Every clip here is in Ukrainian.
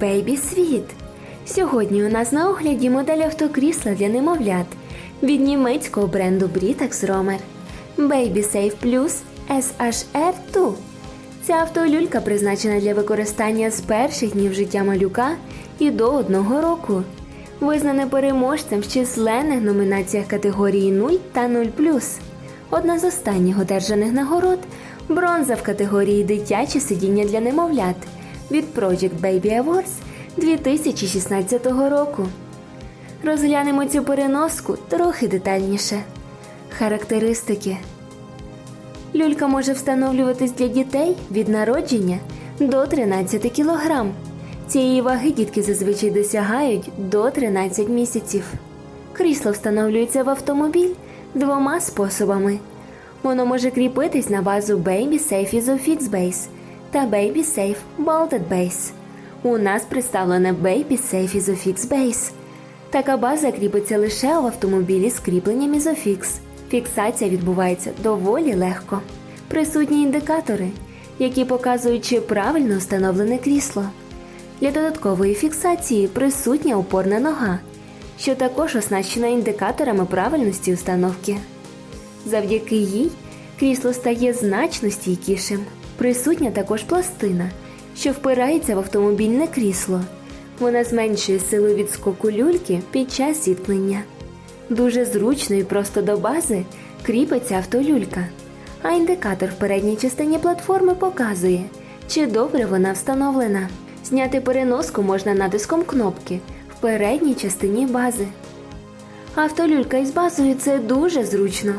Бейбі Світ. Сьогодні у нас на огляді модель автокрісла для немовлят від німецького бренду Britax Romer Baby Safe Plus SHR2. Ця автолюлька призначена для використання з перших днів життя малюка і до одного року. Визнане переможцем в численних номінаціях категорії 0 та 0 Одна з останніх одержаних нагород бронза в категорії Дитяче сидіння для немовлят від Project Baby Awards 2016 року. Розглянемо цю переноску трохи детальніше. Характеристики. Люлька може встановлюватись для дітей від народження до 13 кг. Цієї ваги дітки зазвичай досягають до 13 місяців. Крісло встановлюється в автомобіль двома способами. Воно може кріпитись на базу Baby Safe Isofix Base та Baby Safe Bolted Base. У нас представлене Baby Safe Isofix Base. Така база кріпиться лише в автомобілі з кріпленням Isofix. Фіксація відбувається доволі легко. Присутні індикатори, які показують, чи правильно встановлене крісло. Для додаткової фіксації присутня опорна нога, що також оснащена індикаторами правильності установки. Завдяки їй крісло стає значно стійкішим. Присутня також пластина, що впирається в автомобільне крісло. Вона зменшує силу відскоку люльки під час зіткнення. Дуже зручно і просто до бази кріпиться автолюлька, а індикатор в передній частині платформи показує, чи добре вона встановлена. Зняти переноску можна натиском кнопки в передній частині бази. Автолюлька із базою це дуже зручно,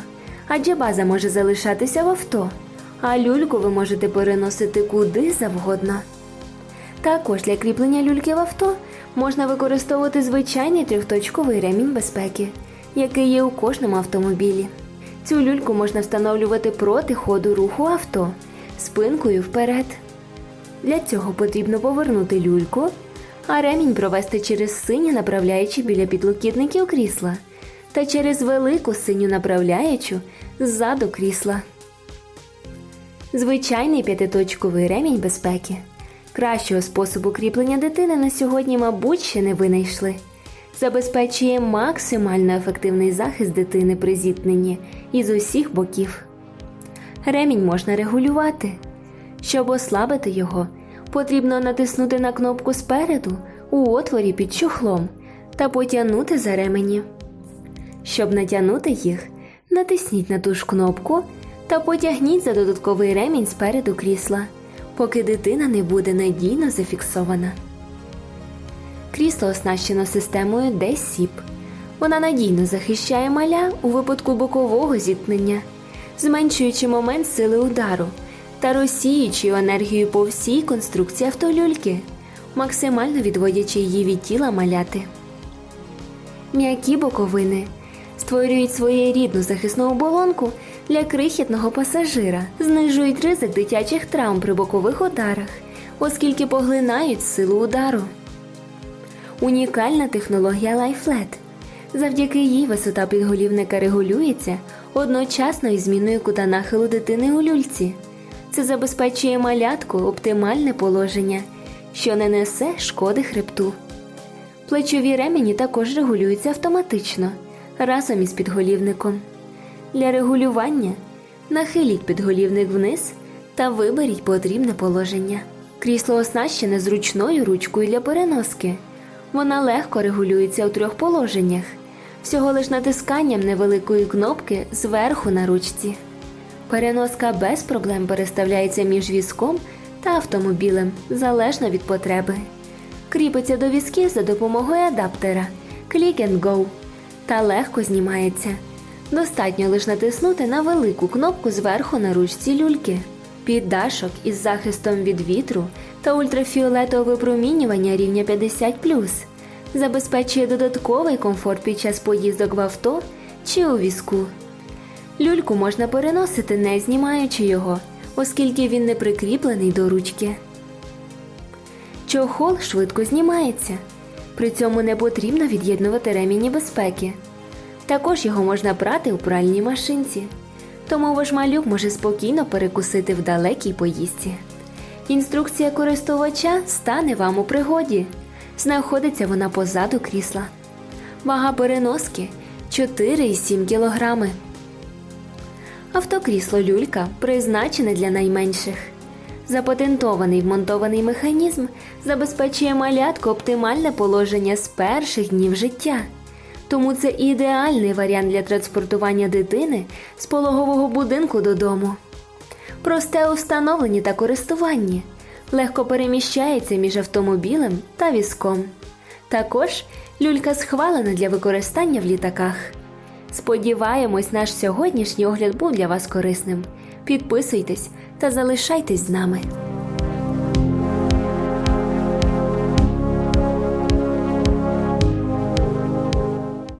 адже база може залишатися в авто, а люльку ви можете переносити куди завгодно. Також для кріплення люльки в авто можна використовувати звичайний трьохточковий ремінь безпеки, який є у кожному автомобілі. Цю люльку можна встановлювати проти ходу руху авто спинкою вперед. Для цього потрібно повернути люльку, а ремінь провести через синю направляючу біля підлокітників крісла та через велику синю направляючу ззаду крісла. Звичайний п'ятиточковий ремінь безпеки. Кращого способу кріплення дитини на сьогодні, мабуть, ще не винайшли. Забезпечує максимально ефективний захист дитини при зіткненні із усіх боків. Ремінь можна регулювати. Щоб ослабити його, потрібно натиснути на кнопку спереду у отворі під чохлом та потягнути за ремені. Щоб натягнути їх, натисніть на ту ж кнопку та потягніть за додатковий ремінь спереду крісла, поки дитина не буде надійно зафіксована. Крісло оснащено системою DSIP. Вона надійно захищає маля у випадку бокового зіткнення, зменшуючи момент сили удару та розсіючи енергію по всій конструкції автолюльки, максимально відводячи її від тіла маляти. М'які боковини створюють своєрідну захисну оболонку для крихітного пасажира, знижують ризик дитячих травм при бокових ударах, оскільки поглинають силу удару. Унікальна технологія LifeLed. Завдяки їй висота підголівника регулюється одночасно із зміною кута нахилу дитини у люльці. Це забезпечує малятку оптимальне положення, що не несе шкоди хребту. Плечові ремені також регулюються автоматично разом із підголівником. Для регулювання нахиліть підголівник вниз та виберіть потрібне положення. Крісло оснащене зручною ручкою для переноски. Вона легко регулюється у трьох положеннях, всього лиш натисканням невеликої кнопки зверху на ручці. Переноска без проблем переставляється між візком та автомобілем залежно від потреби. Кріпиться до візків за допомогою адаптера Click and Go та легко знімається. Достатньо лише натиснути на велику кнопку зверху на ручці люльки. Піддашок із захистом від вітру та ультрафіолетового випромінювання рівня 50 забезпечує додатковий комфорт під час поїздок в авто чи у візку. Люльку можна переносити, не знімаючи його, оскільки він не прикріплений до ручки. Чохол швидко знімається. При цьому не потрібно від'єднувати ремені безпеки. Також його можна прати у пральній машинці, тому ваш малюк може спокійно перекусити в далекій поїздці. Інструкція користувача стане вам у пригоді. Знаходиться вона позаду крісла. Вага переноски 4,7 кг. Автокрісло люлька призначене для найменших. Запатентований вмонтований механізм забезпечує малятку оптимальне положення з перших днів життя. Тому це ідеальний варіант для транспортування дитини з пологового будинку додому. Просте у встановленні та користуванні, легко переміщається між автомобілем та візком. Також люлька схвалена для використання в літаках. Сподіваємось, наш сьогоднішній огляд був для вас корисним. Підписуйтесь та залишайтесь з нами.